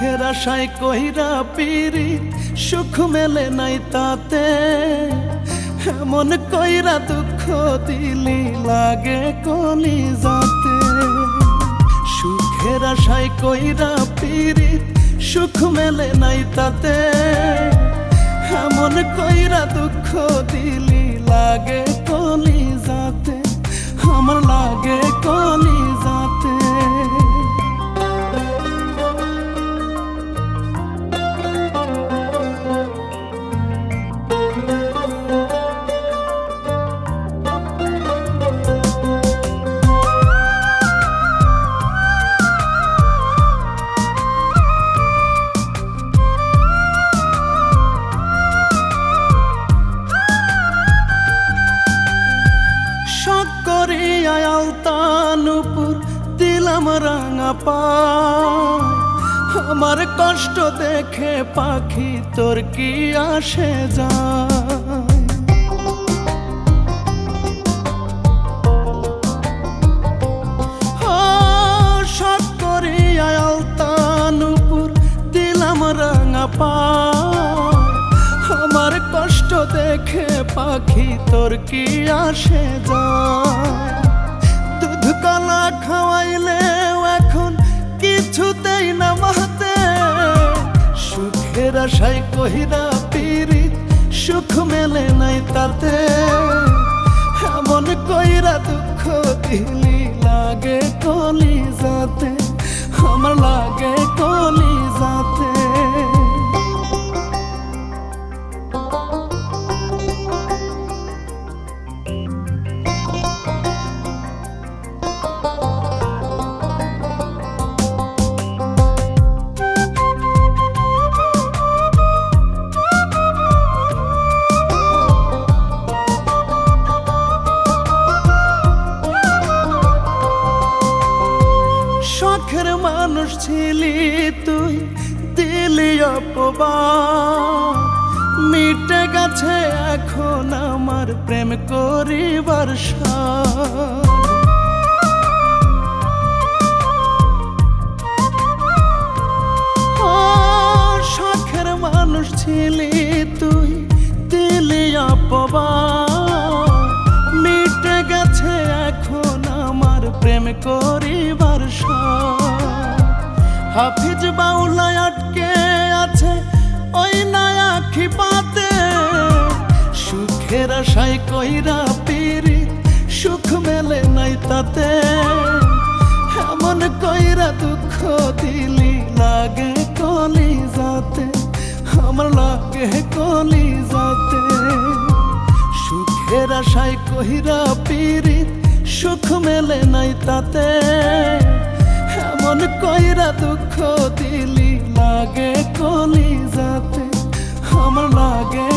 সুখের আশায় কইরা পিরি সুখ মেলে নাই তাতে। এমন কইরা দুঃখ দিলি লাগে কলি যাতে। সুখের আশায় কইরা পিরি সুখ মেলে নাই তাতে। এমন কইরা দুঃখ দিলি লাগে কলি যাতে। আমার লাগে রাঙা পায় আমার কষ্ট দেখে পাখি তোর কি আসে যায়? দিলাম রাঙা পায় আমার কষ্ট দেখে পাখি তোর কি আসে যায়? কলা খাওয়াইলে এখন কিছুতেই না মাহাতে। সুখের আশায় কহিরা পিরি সুখ মেলে নাই তাতে। এমন কইরা দুঃখ দিলি, লাগে কলি যাতে আমার লাগে কলি শখের মানুষ ছিলি তুই, দিলি অপবাদ। মিটে গেছে এখন আমার প্রেম করিবার শখের মানুষ ছিলি সাধ। হাফিজ বাউলায় আটকে আছে ওই নয়া আখি পাতে সুখের আশায় কইরা পিরি সুখ মেলে নাই তাতে। এমন কইরা দুঃখ দিলি লাগে কলি যাতে আমার লাগে কলি যাতে সুখের আশায় কহিরা পিরি সুখ মেলে নাই তাতে। এমন কইরা দুঃখ দিলি লাগে কলি যাতে আমার লাগে